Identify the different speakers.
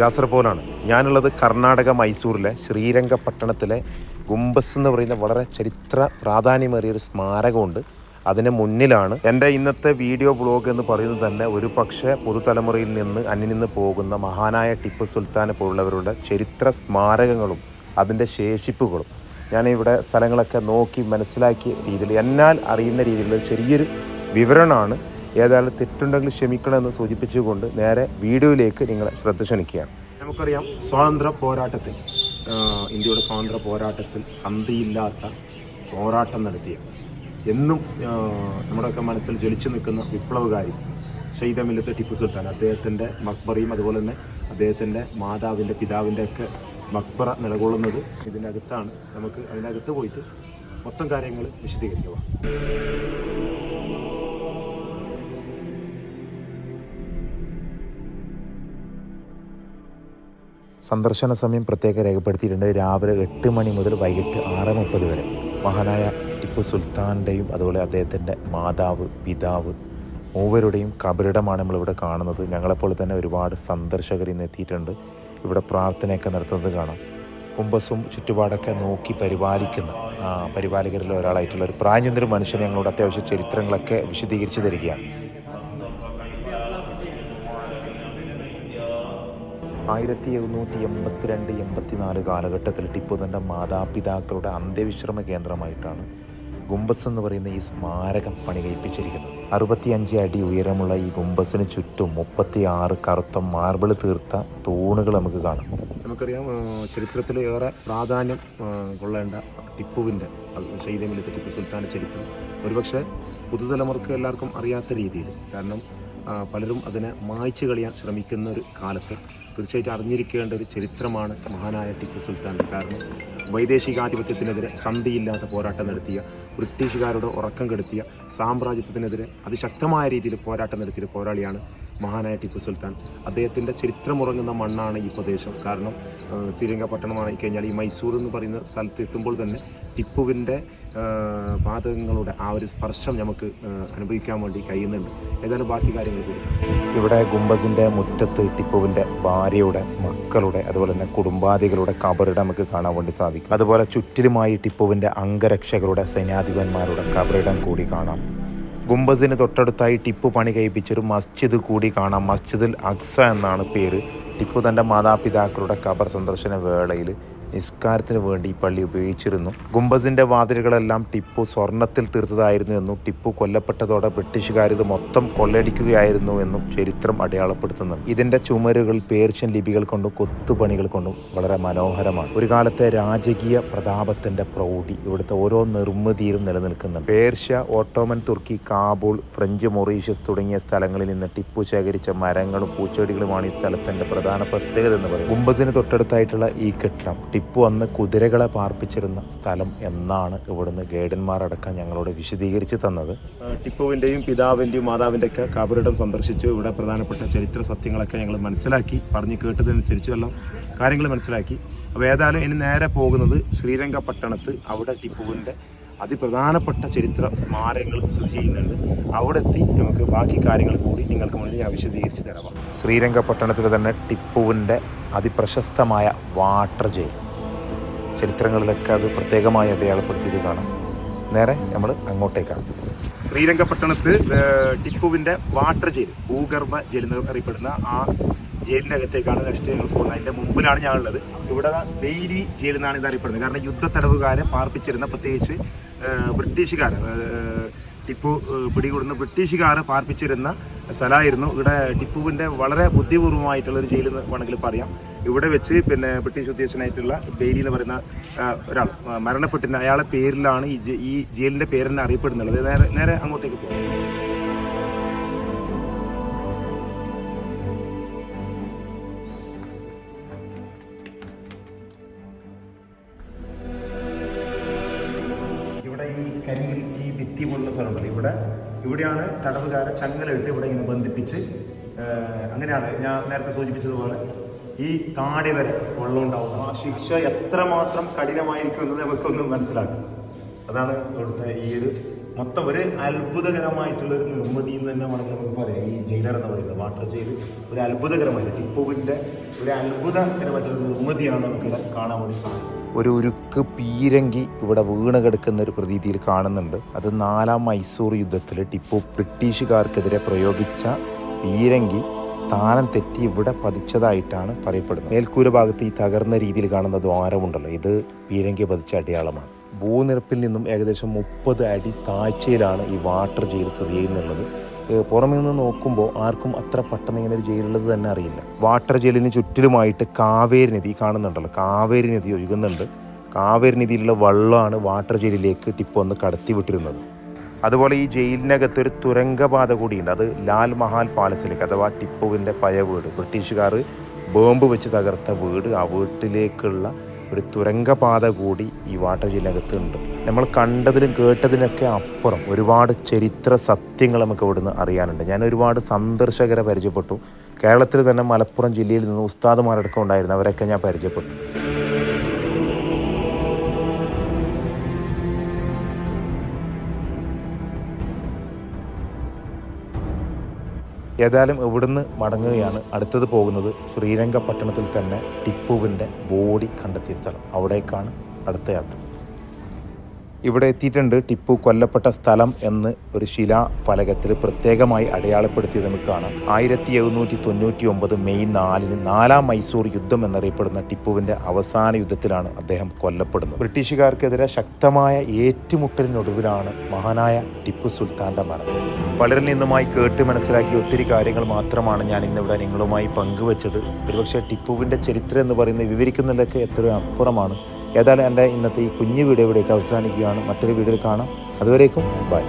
Speaker 1: ജാസർ പോലാണ് ഞാനുള്ളത് കർണാടക മൈസൂരിലെ ശ്രീരംഗപട്ടണത്തിലെ ഗുംബസ് എന്ന് പറയുന്ന വളരെ ചരിത്ര പ്രാധാന്യമേറിയ ഒരു സ്മാരകമുണ്ട്. അതിന് മുന്നിലാണ്. എന്റെ ഇന്നത്തെ വീഡിയോ ബ്ലോഗ് എന്ന് പറയുന്നത് തന്നെ ഒരു പക്ഷേ പുതുതലമുറയിൽ നിന്ന് അന്യനിന്ന് പോകുന്ന മഹാനായ ടിപ്പു സുൽത്താനെ പോലുള്ളവരുടെ ചരിത്ര സ്മാരകങ്ങളും അതിന്റെ ശേഷിപ്പുകളും ഞാൻ ഇവിടെ സ്ഥലങ്ങളൊക്കെ നോക്കി മനസ്സിലാക്കിയ രീതിയിൽ എന്നാൽ അറിയുന്ന രീതിയിലുള്ള ചെറിയൊരു വിവരണമാണ്. ഏതായാലും തെറ്റുണ്ടെങ്കിൽ ക്ഷമിക്കണമെന്ന് സൂചിപ്പിച്ചുകൊണ്ട് നേരെ വീഡിയോയിലേക്ക് നിങ്ങൾ ശ്രദ്ധ ക്ഷണിക്കുകയാണ്. നമുക്കറിയാം സ്വാതന്ത്ര്യ പോരാട്ടത്തിൽ ഇന്ത്യയുടെ സ്വാതന്ത്ര്യ പോരാട്ടത്തിൽ സന്ധിയില്ലാത്ത പോരാട്ടം നടത്തിയ എന്നും നമ്മുടെയൊക്കെ മനസ്സിൽ ജ്വലിച്ചു നിൽക്കുന്ന വിപ്ലവകാരി ഷെയ്ദമില്ലത്ത് ടിപ്പു സുൽത്താൻ അദ്ദേഹത്തിന്റെ മക്ബറയും അതുപോലെ തന്നെ അദ്ദേഹത്തിന്റെ മാതാവിന്റെ പിതാവിന്റെ ഒക്കെ മക്ബറ നിലകൊള്ളുന്നത് ഇതിന്റെ അകത്താണ് നമുക്ക് അതിനകത്ത് പോയിട്ട് മൊത്തം കാര്യങ്ങൾ വിശദീകരിക്കുക സന്ദർശന സമയം പ്രത്യേകം രേഖപ്പെടുത്തിയിട്ടുണ്ട്. രാവിലെ എട്ട് മണി മുതൽ വൈകിട്ട് ആറ് മുപ്പത് വരെ. മഹാനായ ടിപ്പു സുൽത്താന്റെയും അതുപോലെ അദ്ദേഹത്തിന്റെ മാതാവ് പിതാവ് മൂവരുടെയും കബറിടമാണ് നമ്മളിവിടെ കാണുന്നത്. ഞങ്ങളെപ്പോലെ തന്നെ ഒരുപാട് സന്ദർശകർ ഇന്ന് എത്തിയിട്ടുണ്ട്. ഇവിടെ പ്രാർത്ഥനയൊക്കെ നടത്തുന്നത് കാണാം. കുമ്പസും ചുറ്റുപാടൊക്കെ നോക്കി പരിപാലിക്കുന്ന പരിപാലകരിൽ ഒരാളായിട്ടുള്ള ഒരു പ്രായചന്ദ്ര മനുഷ്യനെ ഞങ്ങളോട് അത്യാവശ്യം ചരിത്രങ്ങളൊക്കെ വിശദീകരിച്ച് തരികയാണ്. ആയിരത്തി എഴുന്നൂറ്റി എൺപത്തിരണ്ട് എൺപത്തിനാല് കാലഘട്ടത്തിൽ ടിപ്പു തന്റെ മാതാപിതാക്കളുടെ അന്ത്യവിശ്രമ കേന്ദ്രമായിട്ടാണ് ഗുംബസ് എന്ന് പറയുന്ന ഈ സ്മാരകം പണി കഴിപ്പിച്ചിരിക്കുന്നത് അറുപത്തിയഞ്ച് അടി ഉയരമുള്ള ഈ ഗുംബസിന് ചുറ്റും മുപ്പത്തി ആറ് കറുത്ത മാർബിൾ തീർത്ത തൂണുകൾ നമുക്ക് കാണാം. നമുക്കറിയാം ചരിത്രത്തിൽ ഏറെ പ്രാധാന്യം കൊള്ളേണ്ട ടിപ്പുവിന്റെ ശൈതമില്ലത്തെ ടിപ്പു സുൽത്താന്റെ ചരിത്രം. ഒരുപക്ഷെ പുതുതലമുറക്ക് എല്ലാവർക്കും അറിയാത്ത രീതിയിൽ. കാരണം പലരും അതിനെ മായ്ച്ചു കളിയാൻ ശ്രമിക്കുന്ന ഒരു കാലത്ത് തീർച്ചയായിട്ടും അറിഞ്ഞിരിക്കേണ്ട ഒരു ചരിത്രമാണ് മഹാനായ ടിപ്പു സുൽത്താന്റെ കാരണം വൈദേശികാധിപത്യത്തിനെതിരെ സന്ധിയില്ലാത്ത പോരാട്ടം നടത്തിയ ബ്രിട്ടീഷുകാരുടെ ഉറക്കം കെടുത്തിയ സാമ്രാജ്യത്തിനെതിരെ അതിശക്തമായ രീതിയിൽ പോരാട്ടം നടത്തിയ പോരാളിയാണ് മഹാനായ ടിപ്പു സുൽത്താൻ. അദ്ദേഹത്തിന്റെ ചരിത്രമുറങ്ങുന്ന മണ്ണാണ് ഈ പ്രദേശം. കാരണം ശ്രീരംഗപട്ടണമാണ് കഴിഞ്ഞാൽ ഈ മൈസൂർ എന്ന് പറയുന്ന സ്ഥലത്ത് എത്തുമ്പോൾ തന്നെ ടിപ്പുവിന്റെ പാതകങ്ങളുടെ ആ ഒരു സ്പർശം നമുക്ക് അനുഭവിക്കാൻ വേണ്ടി കഴിയുന്നുണ്ട്. ഏതായാലും ബാക്കി കാര്യങ്ങൾ കൂടി. ഇവിടെ ഗുംബസിന്റെ മുറ്റത്ത് ടിപ്പുവിന്റെ ഭാര്യയുടെ മക്കളുടെ അതുപോലെ തന്നെ കുടുംബാദികളുടെ കബറിടം നമുക്ക് കാണാൻ വേണ്ടി സാധിക്കും. അതുപോലെ ചുറ്റിലുമായി ടിപ്പുവിന്റെ അംഗരക്ഷകരുടെ സൈന്യാധിപന്മാരുടെ കബറിടം കൂടി കാണാം. ഗുംബസിന് തൊട്ടടുത്തായി ടിപ്പു പണി കഴിപ്പിച്ചൊരു മസ്ജിദ് കൂടി കാണാം. മസ്ജിദുൽ അക്സ എന്നാണ് പേര്. ടിപ്പു തന്റെ മാതാപിതാക്കളുടെ ഖബർ സന്ദർശന വേളയിൽ നിസ്കാരത്തിന് വേണ്ടി ഈ പള്ളി ഉപയോഗിച്ചിരുന്നു. ഗുംബസിന്റെ വാതിലുകളെല്ലാം ടിപ്പു സ്വർണത്തിൽ തീർത്തതായിരുന്നു എന്നും ടിപ്പു കൊല്ലപ്പെട്ടതോടെ ബ്രിട്ടീഷുകാർ ഇത് മൊത്തം കൊള്ളയടിക്കുകയായിരുന്നു എന്നും ചരിത്രം അടയാളപ്പെടുത്തുന്നു. ഇതിന്റെ ചുമരുകൾ പേർഷ്യൻ ലിപികൾ കൊണ്ടും കൊത്തുപണികൾ കൊണ്ടും വളരെ മനോഹരമാണ്. ഒരു കാലത്തെ രാജകീയ പ്രതാപത്തിന്റെ പ്രൗഢി ഇവിടുത്തെ ഓരോ നിർമ്മിതിയിലും നിലനിൽക്കുന്നു പേർഷ്യ ഓട്ടോമൻ തുർക്കി കാബൂൾ ഫ്രഞ്ച് മൊറീഷ്യസ് തുടങ്ങിയ സ്ഥലങ്ങളിൽ നിന്ന് ടിപ്പു ശേഖരിച്ച മരങ്ങളും പൂച്ചെടികളുമാണ് ഈ സ്ഥലത്തിന്റെ പ്രധാന പ്രത്യേകത എന്ന് പറയുന്നത്. ഗുംബസിന് തൊട്ടടുത്തായിട്ടുള്ള ഈ കെട്ടിടം ടിപ്പു അന്ന് കുതിരകളെ പാർപ്പിച്ചിരുന്ന സ്ഥലം എന്നാണ് ഇവിടുന്ന് ഗൈഡന്മാരടക്കം ഞങ്ങളോട് വിശദീകരിച്ച് തന്നത്. ടിപ്പുവിന്റെയും പിതാവിന്റെയും മാതാവിന്റെ ഒക്കെ കബറിടം സന്ദർശിച്ചു ഇവിടെ പ്രധാനപ്പെട്ട ചരിത്ര സത്യങ്ങളൊക്കെ ഞങ്ങൾ മനസ്സിലാക്കി പറഞ്ഞു കേട്ടതനുസരിച്ച് എല്ലാം കാര്യങ്ങൾ മനസ്സിലാക്കി. അപ്പോൾ ഏതായാലും ഇനി നേരെ പോകുന്നത് ശ്രീരംഗപട്ടണത്ത് അവിടെ ടിപ്പുവിന്റെ അതിപ്രധാനപ്പെട്ട ചരിത്ര സ്മാരകങ്ങൾ സ്ഥിതി ചെയ്യുന്നുണ്ട്. അവിടെ എത്തി നമുക്ക് ബാക്കി കാര്യങ്ങൾ കൂടി നിങ്ങൾക്ക് മുന്നിൽ ഞാൻ വിശദീകരിച്ച് തരാം. ശ്രീരംഗപട്ടണത്തിൽ തന്നെ ടിപ്പുവിന്റെ അതിപ്രശസ്തമായ വാട്ടർ ജയിൽ. ചരിത്രങ്ങളിലൊക്കെ അത് പ്രത്യേകമായി അടയാളപ്പെടുത്തിയിട്ട് കാണാം നേരെ നമ്മൾ അങ്ങോട്ടേക്കാണ്. ശ്രീരംഗപട്ടണത്ത് ടിപ്പുവിന്റെ വാട്ടർ ജയിൽ ഭൂഗർഭ ജയിൽ എന്ന് അറിയപ്പെടുന്ന ആ ജയിലിന്റെ അകത്തേക്കാണ് നെക്സ്റ്റ് ഞങ്ങൾ പോകുന്നത്. അതിന്റെ മുമ്പിലാണ് ഞാനുള്ളത്. ഇവിടെ ബെയിലി ജയിൽ എന്നാണ് ഇത് അറിയപ്പെടുന്നത്. കാരണം യുദ്ധ തടവുകാരെ പാർപ്പിച്ചിരുന്ന പ്രത്യേകിച്ച് ബ്രിട്ടീഷുകാർ ടിപ്പു പിടികൂടുന്ന ബ്രിട്ടീഷുകാർ പാർപ്പിച്ചിരുന്ന സ്ഥലമായിരുന്നു. ഇവിടെ ടിപ്പുവിന്റെ വളരെ ബുദ്ധിപൂർവമായിട്ടുള്ള ഒരു ജയിൽ വേണമെങ്കിൽ പറയാം. ഇവിടെ വെച്ച് പിന്നെ ബ്രിട്ടീഷ് ഉദ്യോഗസ്ഥനായിട്ടുള്ള ബെയിലി എന്ന് പറയുന്ന ഒരാൾ മരണപ്പെട്ടിന് അയാളെ പേരിലാണ് ഈ ഈ പേര് തന്നെ അറിയപ്പെടുന്നുള്ളത്. നേരെ നേരെ അങ്ങോട്ടേക്ക് പോകും ഇവിടെ ഈ കരിങ്കൽ ഈ ഭിത്തി പോലുള്ള സ്ഥലമുണ്ട്. ഇവിടെ ഇവിടെയാണ് തടവുകാരെ ചങ്ങലയിട്ട് ഇവിടെ ഇങ്ങനെ ബന്ധിപ്പിച്ച് അങ്ങനെയാണ് ഞാൻ നേരത്തെ സൂചിപ്പിച്ചതുപോലെ ഈ താടി വരെ വെള്ളം ഉണ്ടാവും ആ ശിക്ഷ എത്രമാത്രം കഠിനമായിരിക്കും എന്നത് നമുക്കൊന്ന് മനസ്സിലാക്കും. അതാണ് ഇവിടുത്തെ ഈ ഒരു മൊത്തം ഒരു അത്ഭുതകരമായിട്ടുള്ള ഒരു നിർമ്മിതി എന്ന് തന്നെ വേണമെങ്കിൽ നമുക്ക് പറയാം. ഈ ജയിലർ എന്ന് പറയുന്നത് വാട്ടർ ജയിൽ ഒരു അത്ഭുതകരമായിട്ട് ടിപ്പുവിന്റെ ഒരു അത്ഭുതകരമായിട്ടുള്ള നിർമ്മിതിയാണ് നമുക്കിവിടെ കാണാൻ വേണ്ടി സാധിക്കുന്നത്. ഒരു ഉരുക്ക് പീരങ്കി ഇവിടെ വീണ് കിടക്കുന്ന ഒരു പ്രതീതിയിൽ കാണുന്നുണ്ട്. അത് നാലാം മൈസൂർ യുദ്ധത്തിൽ ടിപ്പു ബ്രിട്ടീഷുകാർക്കെതിരെ പ്രയോഗിച്ച പീരങ്കി. സ്ഥാനം തെറ്റി ഇവിടെ പതിച്ചതായിട്ടാണ് പറയപ്പെടുന്നത്. മേൽക്കൂര ഭാഗത്ത് ഈ തകർന്ന രീതിയിൽ കാണുന്ന ദ്വാരമുണ്ടല്ലോ ഇത് പീരങ്കി പതിച്ച അടയാളമാണ്. ഭൂനിരപ്പിൽ നിന്നും ഏകദേശം മുപ്പത് അടി താഴ്ചയിലാണ് ഈ വാട്ടർ ജയിൽ സ്ഥിതി ചെയ്യുന്നുള്ളത്. പുറമേ നിന്ന് നോക്കുമ്പോൾ ആർക്കും അത്ര പെട്ടെന്ന് ഇങ്ങനെ ഒരു ജയിലുള്ളത് തന്നെ അറിയില്ല. വാട്ടർ ജയിലിന് ചുറ്റിലുമായിട്ട് കാവേരി നദി കാണുന്നുണ്ടല്ലോ കാവേരി നദി ഒഴുകുന്നുണ്ട്. കാവേരി നദിയിലുള്ള വെള്ളമാണ് വാട്ടർ ജയിലിലേക്ക് ടിപ്പ് ഒന്ന് കടത്തി വിട്ടിരുന്നത് അതുപോലെ ഈ ജയിലിനകത്ത് ഒരു തുരങ്കപാത കൂടിയുണ്ട്. അത് ലാൽ മഹാൽ പാലസിലേക്ക് അഥവാ ടിപ്പുവിന്റെ പഴയ വീട്. ബ്രിട്ടീഷുകാർ ബോംബ് വെച്ച് തകർത്ത വീട് ആ വീട്ടിലേക്കുള്ള ഒരു തുരങ്കപാത കൂടി ഈ വാട്ടർ ജയിലിനകത്ത് ഉണ്ട്. നമ്മൾ കണ്ടതിലും കേട്ടതിനൊക്കെ അപ്പുറം ഒരുപാട് ചരിത്ര സത്യങ്ങൾ നമുക്ക് ഇവിടുന്ന് അറിയാനുണ്ട്. ഞാൻ ഒരുപാട് സന്ദർശകരെ പരിചയപ്പെട്ടു. കേരളത്തിൽ തന്നെ മലപ്പുറം ജില്ലയിൽ നിന്ന് ഉസ്താദുമാരടക്കം ഉണ്ടായിരുന്നു അവരൊക്കെ ഞാൻ പരിചയപ്പെട്ടു. ഏതായാലും ഇവിടുന്ന് മടങ്ങുകയാണ്. അടുത്തത് പോകുന്നത് ശ്രീരംഗപട്ടണത്തിൽ തന്നെ ടിപ്പുവിന്റെ ബോഡി കണ്ടെത്തിയ സ്ഥലം. അവിടേക്കാണ് അടുത്ത യാത്ര. ഇവിടെ എത്തിയിട്ടുണ്ട് ടിപ്പു കൊല്ലപ്പെട്ട സ്ഥലം എന്ന് ഒരു ശിലാഫലകത്തിൽ പ്രത്യേകമായി അടയാളപ്പെടുത്തിയത് നമുക്ക് കാണാം. ആയിരത്തി എഴുന്നൂറ്റി തൊണ്ണൂറ്റി ഒമ്പത് മെയ് നാലിന് നാലാം മൈസൂർ യുദ്ധം എന്നറിയപ്പെടുന്ന ടിപ്പുവിന്റെ അവസാന യുദ്ധത്തിലാണ് അദ്ദേഹം കൊല്ലപ്പെടുന്നത്. ബ്രിട്ടീഷുകാർക്കെതിരെ ശക്തമായ ഏറ്റുമുട്ടലിനൊടുവിലാണ് മഹാനായ ടിപ്പു സുൽത്താന്റെ മരണം. പലരിൽ നിന്നുമായി കേട്ട് മനസ്സിലാക്കിയ ഒത്തിരി കാര്യങ്ങൾ മാത്രമാണ് ഞാൻ ഇന്നിവിടെ നിങ്ങളുമായി പങ്കുവച്ചത്. ഒരുപക്ഷെ ടിപ്പുവിന്റെ ചരിത്രം എന്ന് പറയുന്നത് വിവരിക്കുന്നതിലൊക്കെ എത്രയോ അപ്പുറമാണ്. ഏതായാലും എന്റെ ഇന്നത്തെ ഈ കുഞ്ഞു വീഡിയോ ഇവിടേക്ക് അവസാനിക്കുകയാണ്. മറ്റൊരു വീഡിയോയിൽ കാണാം. അതുവരേക്കും ബൈ.